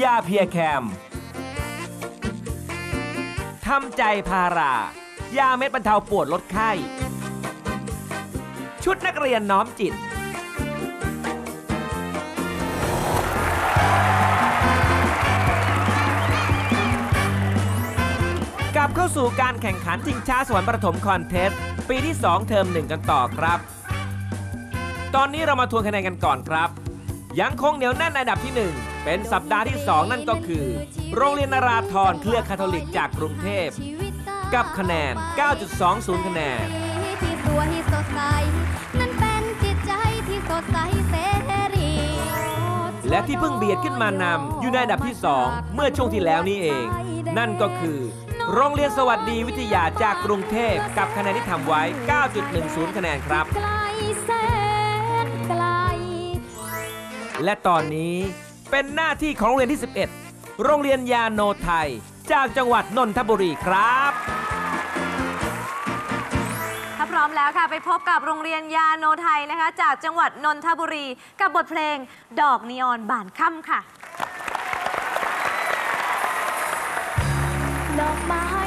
ยาเพียแคมทำใจพารายาเม็ดบรรเทาปวดลดไข้ ชุดนักเรียนน้อมจิต กลับเข้าสู่การแข่งขันชิงช้าสวรรค์ประถมคอนเทสต์ปีที่ 2 เทอมหนึ่งกันต่อครับ ตอนนี้เรามาทวนคะแนนกันก่อนครับ ยังคงเหนียวแน่นในอันดับที่ 1 เป็นสัปดาห์ที่ 2 นั่นก็คือ โรงเรียนนาราธรเครือคาทอลิกจากกรุงเทพ กับคะแนน 9.20 คะแนน ที่สวยสดใส นั่นเป็นจิตใจที่สดใสเสรีและที่เพิ่งเบียดขึ้นมานำอยู่ในอันดับที่ 2 เมื่อช่วงที่แล้วนี้เอง นั่นก็คือ โรงเรียนสวัสดีวิทยาจากกรุงเทพ กับคะแนนที่ทำไว้ 9.10 คะแนนครับ ไกลแสนไกล และตอนนี้ เป็นหน้าที่ของโรงเรียนที่ 11 โรงเรียนยาโนไทย จากจังหวัดนนทบุรีครับ ถ้าพร้อมแล้วค่ะ ไปพบกับโรงเรียนยาโนไทยนะคะ จากจังหวัดนนทบุรี กับบทเพลงดอกนีออนบานค่ำค่ะ ดอกไม้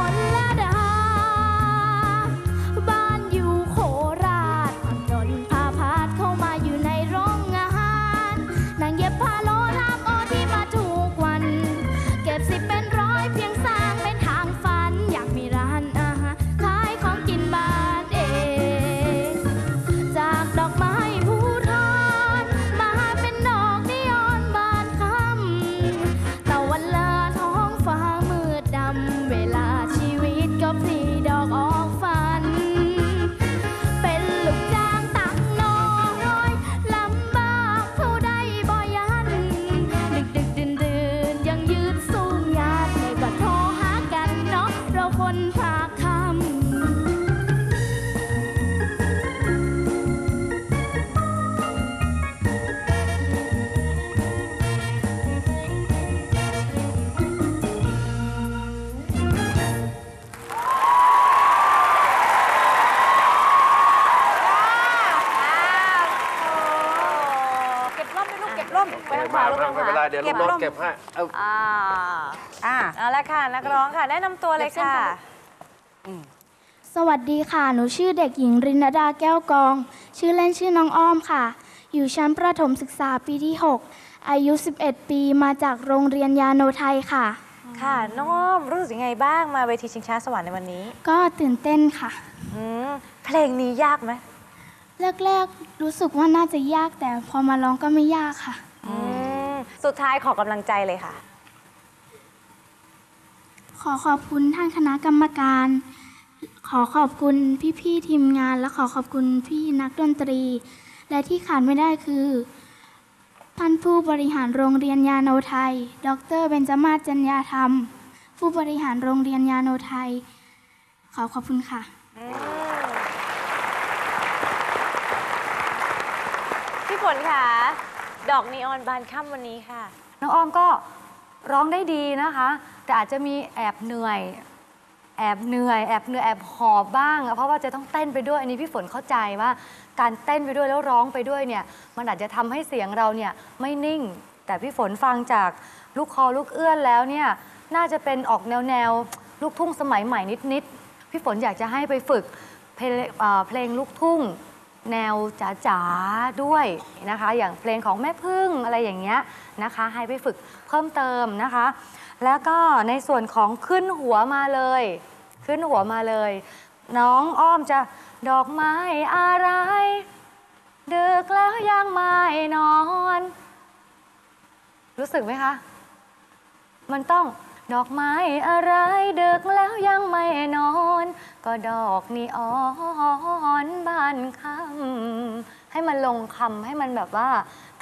ชนละด นพา ก็บร่มไปทางขวาลูกทางขไม่วาเป็นไรเดี๋ยวลูกน้องเก็บให้เอาอ่าอ่าเอาละค่ะนักร้องค่ะแนะนำตัวเลยค่ะ สวัสดีค่ะ หนูชื่อเด็กหญิงรินดาแก้วกอง ชื่อเล่นชื่อน้องอ้อมค่ะ อยู่ชั้นประถมศึกษาปีที่ 6 อายุ 11 ปีมาจากโรงเรียนยาโนไทยค่ะ ค่ะน้องอ้อมรู้สึกยังไงบ้างมาเวทีชิงช้าสวรรค์ในวันนี้ก็ตื่นเต้นค่ะ อืมเพลงนี้ยากไหมแรกๆรู้สึกว่าน่าจะยากแต่พอมาร้องก็ไม่ยากค่ะอืม สุดท้ายขอกำลังใจเลยค่ะ ขอขอบคุณท่านคณะกรรมการ ขอขอบคุณพี่ๆทีมงาน และขอขอบคุณพี่นักดนตรี และที่ขาดไม่ได้คือท่านผู้บริหารโรงเรียนยาโนไทย ดรเบญจมาศจัญญาธรรม ผู้บริหารโรงเรียนยาโนไทย ขอขอบคุณค่ะ พี่ฝนค่ะ ดอกนีออนบานค่ำวันนี้ค่ะ น้องออมก็ร้องได้ดีนะคะ แต่อาจจะมีแอบเหนื่อย แอบเหนื่อย แอบเหนื่อยแอบหอบบ้าง เพราะว่าจะต้องเต้นไปด้วย อันนี้พี่ฝนเข้าใจว่าการเต้นไปด้วยแล้วร้องไปด้วยเนี่ย มันอาจจะทำให้เสียงเราเนี่ยไม่นิ่ง แต่พี่ฝนฟังจากลูกคอลูกเอื้อนแล้วเนี่ย น่าจะเป็นออกแนวแนวลูกทุ่งสมัยใหม่นิดๆ พี่ฝนอยากจะให้ไปฝึกเพลงเอ่อเพลงลูกทุ่ง แนวจ๋าๆด้วยนะคะ อย่างเพลงของแม่พึ่งอะไรอย่างเงี้ยนะคะ ให้ไปฝึกเพิ่มเติมนะคะ แล้วก็ในส่วนของขึ้นหัวมาเลย ขึ้นหัวมาเลย น้องอ้อมจะดอกไม้อะไรดึกแล้วยังไม่นอน รู้สึกไหมคะ มันต้อง ดอกไม้อะไรดึกแล้วยังไม่นอน ก็ดอกนีออนบานคำให้มันลงคำให้มันแบบว่า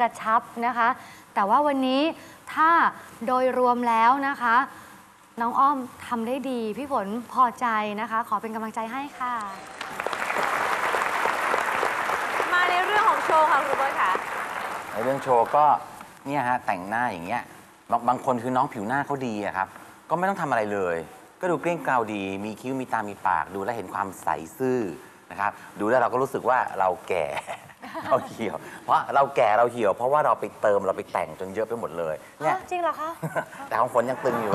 กระชับนะคะ แต่ว่าวันนี้ถ้าโดยรวมแล้วนะคะ น้องอ้อมทำได้ดี พี่ฝนพอใจนะคะ ขอเป็นกำลังใจให้ค่ะ มาในเรื่องของโชว์ค่ะครูเบิร์ตค่ะ ในเรื่องโชว์ก็เนี่ยฮะแต่งหน้าอย่างเงี้ย บางบางคนคือน้องผิวหน้าเขาดีอะครับ ก็ไม่ต้องทำอะไรเลย ก็ดูเกลี้ยงเกลาดี มีคิ้วมีตามีปาก ดูแลวเห็นความใสซื่อนะครับ ดูแล้วเราก็รู้สึกว่าเราแก่ เราเหี่ยว เพราะเราแก่เราเหี่ยว เพราะว่าเราไปเติมเราไปแต่งจนเยอะไปหมดเลยเนี่ย จริงเหรอคะ แต่ของฝนยังตึงอยู่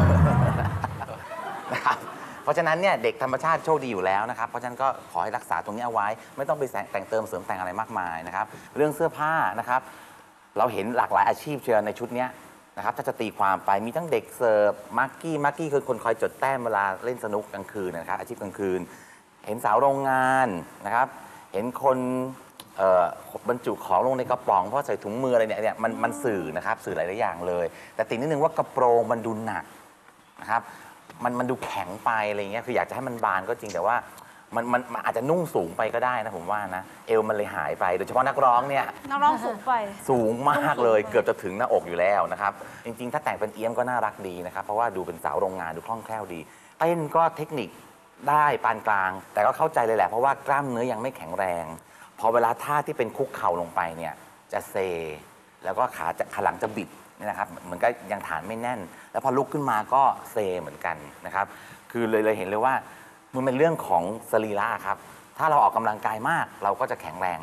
นะครับ เพราะฉะนั้นเนี่ยเด็กธรรมชาติโชคดีอยู่แล้วนะครับ เพราะฉะนั้นก็ขอให้รักษาตรงนี้เอาไว้ ไม่ต้องไปแต่งเติมเสริมแต่งอะไรมากมายนะครับ เรื่องเสื้อผ้านะครับ เราเห็นหลากหลายอาชีพเชียวในชุดเนี้ย นะครับถ้าจะตีความไปมีทั้งเด็กเสิร์ฟมาร์กี้มาร์กี้คือคนคอยจดแต้มเวลาเล่นสนุกกลางคืนนะครับอาชีพกลางคืน เห็นสาวโรงงานนะครับ เห็นคนเอ่อบรรจุของลงในกระป๋องเพราะใส่ถุงมืออะไรเนี่ยเนี่ยมันมันสื่อนะครับสื่อหลายๆอย่างเลย แต่ติดนิดนึงว่ากระโปรงมันดูหนักนะครับมันมันดูแข็งไปอะไรเงี้ยคืออยากจะให้มันบานก็จริงแต่ว่า มันมันมันอาจจะนุ่งสูงไปก็ได้นะผมว่านะ เอวมันเลยหายไปโดยเฉพาะนักร้องเนี่ยน้องร้องสูงไป สูงมากเลยเกือบจะถึงหน้าอกอยู่แล้วนะครับ จริงๆ ถ้าแต่งเป็นเอี้ยมก็น่ารักดีนะครับ เพราะว่าดูเป็นสาวโรงงานดูคล่องแคล่วดีเต้นก็เทคนิคได้ปานกลาง แต่ก็เข้าใจเลยแหละเพราะว่ากล้ามเนื้อยังไม่แข็งแรง พอเวลาท่าที่เป็นคุกเข่าลงไปเนี่ยจะเซ แล้วก็ขาจะขาหลังจะบิดเนี่ยนะครับเหมือนก็ยังฐานไม่แน่น แล้วพอลุกขึ้นมาก็เซเหมือนกันนะครับ คือเลยเลยเห็นเลยว่า มันเป็นเรื่องของสรีระครับ ถ้าเราออกกำลังกายมากเราก็จะแข็งแรง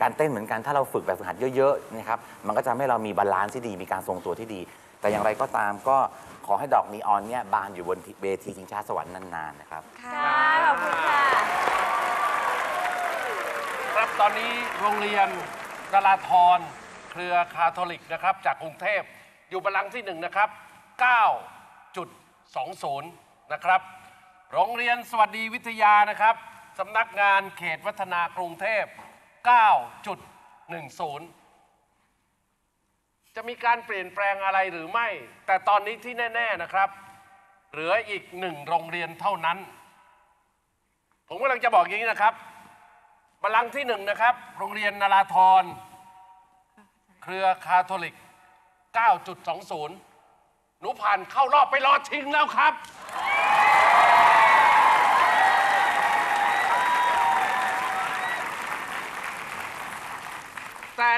การเต้นเหมือนกัน ถ้าเราฝึกแบบฝึกหัดเยอะๆนะครับ มันก็จะทำให้เรามีบาลานซ์ที่ดี มีการทรงตัวที่ดี แต่อย่างไรก็ตามก็ขอให้ดอกนีออนเนี่ยบานอยู่บนเวทีชิงช้าสวรรค์นานๆนะครับ ค่ะ ขอบคุณค่ะ ครับตอนนี้โรงเรียนดาราธรเครือคาทอลิกนะครับ จากกรุงเทพอยู่บัลลังก์ที่หนึ่งนะครับ 9.20 นะครับ โรงเรียนสวัสดีวิทยานะครับสำนักงานเขตวัฒนากรุงเทพ 9.10 จะมีการเปลี่ยนแปลงอะไรหรือไม่ แต่ตอนนี้ที่แน่ ๆนะครับ เหลืออีกหนึ่งโรงเรียนเท่านั้น ผมกำลังจะบอกอย่างนี้นะครับบัลลังก์ที่หนึ่งนะครับ โรงเรียนนาราธร เครือคาทอลิก 9.20 หนูผ่านเข้ารอบไปรอชิงแล้วครับ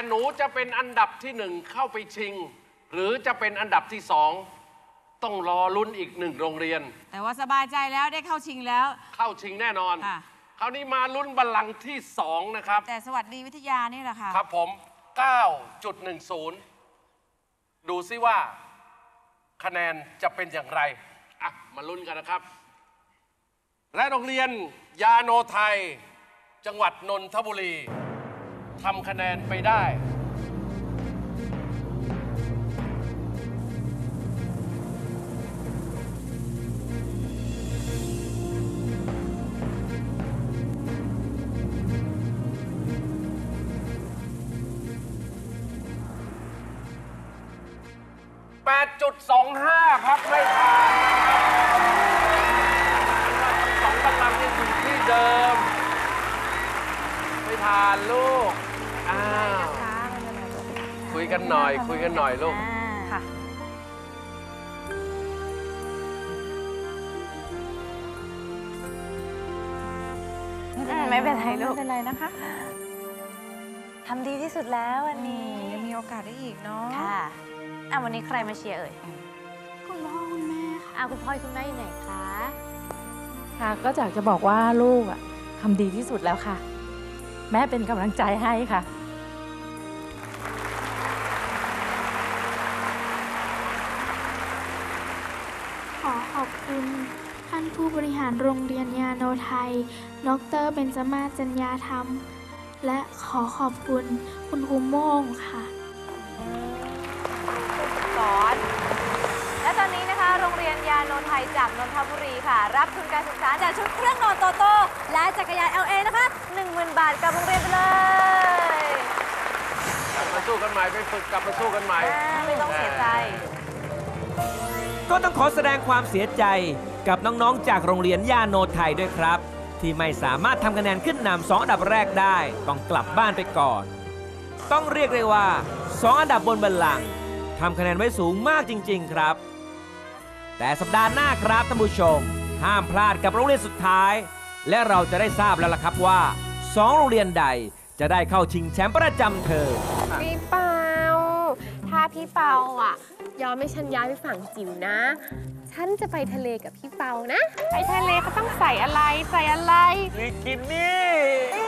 หนูจะเป็นอันดับที่หนึ่งเข้าไปชิง หรือจะเป็นอันดับที่สองต้องรอลุ้นอีกหนึ่งโรงเรียน แต่ว่าสบายใจแล้วได้เข้าชิงแล้ว เข้าชิงแน่นอน ค่ะ คราวนี้มาลุ้นบัลลังก์ที่สองนะครับ แต่สวัสดีวิทยานี่แหละค่ะ ครับผม 9.10 ดูซิว่า คะแนนจะเป็นอย่างไร อะ มาลุ้นกันนะครับ และโรงเรียนยาโนไทย จังหวัดนนทบุรี ทำคะแนนไปได้ 8.25 ครับ ไม่ผ่านสองกำลังที่อยู่ที่เดิม ไม่ผ่านลูกอ้าวคุยกันหน่อย คุยกันหน่อยลูก ค่ะ ไม่เป็นไรลูก ไม่เป็นไรนะคะทำดีที่สุดแล้ววันนี้ยังมีโอกาสได้อีกเนาะ ค่ะอะวันนี้ใครมาเชียร์เอ่ย คุณพ่อคุณแม่ค่ะอะคุณพ่อคุณแม่อยู่ไหนคะ ค่ะ ก็อยากจะบอกว่าลูกอะทำดีที่สุดแล้วค่ะ แม่เป็นกำลังใจให้ค่ะ ขอขอบคุณท่านผู้บริหารโรงเรียนยาโนไทย ดรเบญจมาจัญญาธรรม และขอขอบคุณคุณครูโม่งค่ะ สอน รงเรียนยาโนไทยจากนนทบุรีค่ะ รับทุนการศึกษาจากชุดเครื่องนอนโตโต และจักรยาน LA นะคะ10,000 บาทกับโรงเรียนไปเลยกลับมาสู้กันใหม่ไปฝึกกลับมาสู้กันใหม่อ่าไม่ต้องเสียใจ ก็ต้องขอแสดงความเสียใจกับน้องๆ จากโรงเรียนยาโนไทยด้วยครับ ที่ไม่สามารถทำคะแนนขึ้นนำสองอันดับแรกได้ ต้องกลับบ้านไปก่อน ต้องเรียกได้ว่าสองอันดับบนบัลลังก์ทำคะแนนไว้สูงมากจริง ๆ ครับ แต่สัปดาห์หน้าครับท่านผู้ชม ห้ามพลาดกับโรงเรียนสุดท้าย และเราจะได้ทราบแล้วล่ะครับว่าสองโรงเรียนใดจะได้เข้าชิงแชมป์ประจำเทอมพี่เปา ถ้าพี่เปาอะ ยอมให้ฉันย้ายไปฝั่งจิ๋วนะ ฉันจะไปทะเลกับพี่เปานะ ไปทะเลก็ต้องใส่อะไร ใส่อะไร บิกินี่